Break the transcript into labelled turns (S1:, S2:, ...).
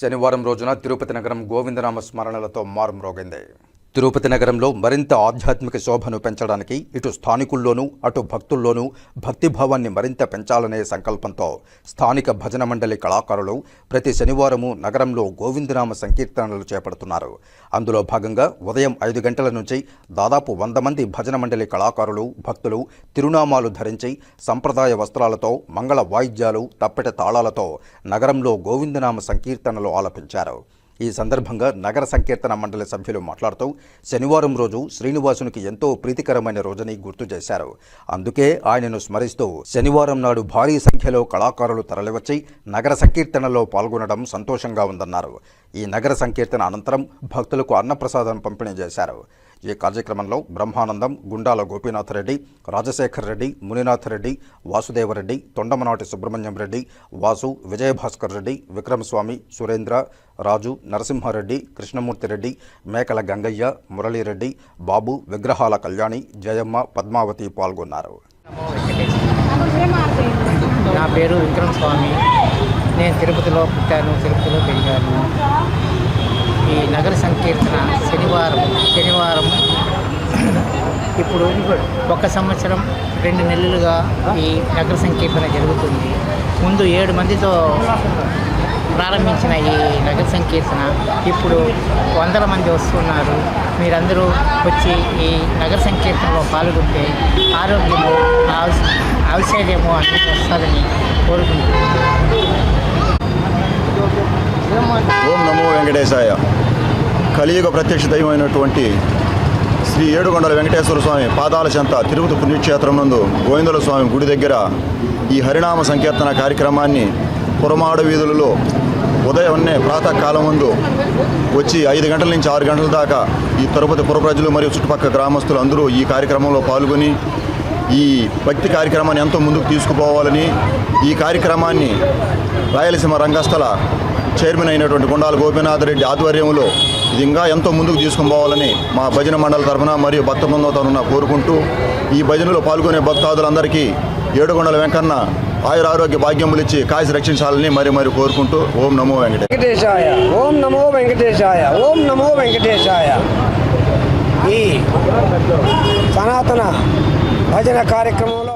S1: శనివారం రోజున తిరుపతి నగరం గోవిందనామ స్మరణలతో మారుమ్రోగింది. తిరుపతి నగరంలో మరింత ఆధ్యాత్మిక శోభను పెంచడానికి ఇటు స్థానికుల్లోనూ అటు భక్తుల్లోనూ భక్తిభావాన్ని మరింత పెంచాలనే సంకల్పంతో స్థానిక భజన మండలి కళాకారులు ప్రతి శనివారము నగరంలో గోవిందనామ సంకీర్తనలు చేపడుతున్నారు. అందులో భాగంగా ఉదయం ఐదు గంటల నుంచి దాదాపు వంద మంది భజన మండలి కళాకారులు భక్తులు తిరునామాలు ధరించి సంప్రదాయ వస్త్రాలతో మంగళ వాయిద్యాలు తప్పెట తాళాలతో నగరంలో గోవిందనామ సంకీర్తనలు ఆలపించారు. ఈ సందర్భంగా నగర సంకీర్తన మండలి సభ్యులు మాట్లాడుతూ శనివారం రోజు శ్రీనివాసునికి ఎంతో ప్రీతికరమైన రోజని గుర్తు చేశారు. అందుకే ఆయనను స్మరిస్తూ శనివారం నాడు భారీ సంఖ్యలో కళాకారులు తరలివచ్చి నగర సంకీర్తనలో పాల్గొనడం సంతోషంగా ఉందన్నారు. ఈ నగర సంకీర్తన అనంతరం భక్తులకు అన్నప్రసాదం పంపిణీ చేశారు. ఈ కార్యక్రమంలో బ్రహ్మానందం గుండాల గోపీనాథ్ రెడ్డి రాజశేఖర్ రెడ్డి మునినాథ్ రెడ్డి వాసుదేవరెడ్డి తొండమనాటి సుబ్రహ్మణ్యం రెడ్డి వాసు విజయభాస్కర్ రెడ్డి విక్రమస్వామి సురేంద్ర రాజు నరసింహారెడ్డి కృష్ణమూర్తి రెడ్డి మేకల గంగయ్య మురళీరెడ్డి బాబు విగ్రహాల కళ్యాణి జయమ్మ పద్మావతి పాల్గొన్నారు.
S2: నా పేరు విక్రమ్ స్వామి నేను తిరుపతిలో పుట్టాను తిరుపతిలో పెరిగాను. ఈ నగర సంకీర్తన శనివారం శనివారం. ఇప్పుడు ఒక సంవత్సరం రెండు నెలలుగా ఈ నగర సంకీర్తన జరుగుతుంది. ముందు ఏడు మందితో ప్రారంభించిన ఈ నగర సంకీర్తన ఇప్పుడు వందల మంది వస్తున్నారు. మీరందరూ వచ్చి ఈ నగర సంకీర్తనలో పాల్గొంటే ఆరోగ్యము ఆవిష్- అన్నీ వస్తుందని కోరుకుంటున్నాను.
S3: ఓం నమో వెంకటేశాయ. కలియుగ ప్రత్యక్ష దైవమైనటువంటి శ్రీ ఏడుగొండల వెంకటేశ్వర స్వామి పాదాల చెంత తిరుపతి పుణ్యక్షేత్రం నందు గోవిందుల స్వామి గుడి దగ్గర ఈ హరినామ సంకీర్తన కార్యక్రమాన్ని పురమాడ వీధులలో ఉదయాన్నే ప్రాతకాలం ముందు వచ్చి ఐదు గంటల నుంచి ఆరు గంటల దాకా ఈ తిరుపతి పుర ప్రజలు మరియు చుట్టుపక్కల గ్రామస్తులు అందరూ ఈ కార్యక్రమంలో పాల్గొని ఈ భక్తి కార్యక్రమాన్ని ఎంతో ముందుకు తీసుకుపోవాలని ఈ కార్యక్రమాన్ని రాయలసీమ రంగస్థల చైర్మన్ అయినటువంటి గుండాల గోపీనాథ్ రెడ్డి ఆధ్వర్యంలో ఇది ఇంకా ఎంతో ముందుకు తీసుకుని పోవాలని మా భజన మండలి తరఫున మరియు భక్త బృందం తరఫున కోరుకుంటూ ఈ భజనలో పాల్గొనే భక్తాదులందరికీ ఏడుగొండల వెంకన్న ఆయురారోగ్య భాగ్యములు ఇచ్చి కాశీ రక్షించాలని మరి మరి కోరుకుంటూ ఓం నమో
S4: వెంకటేశాయ ఓం నమో వెంకటేశాయ ఓం నమో వెంకటేశాయ. ఈ సనాతన భజన కార్యక్రమంలో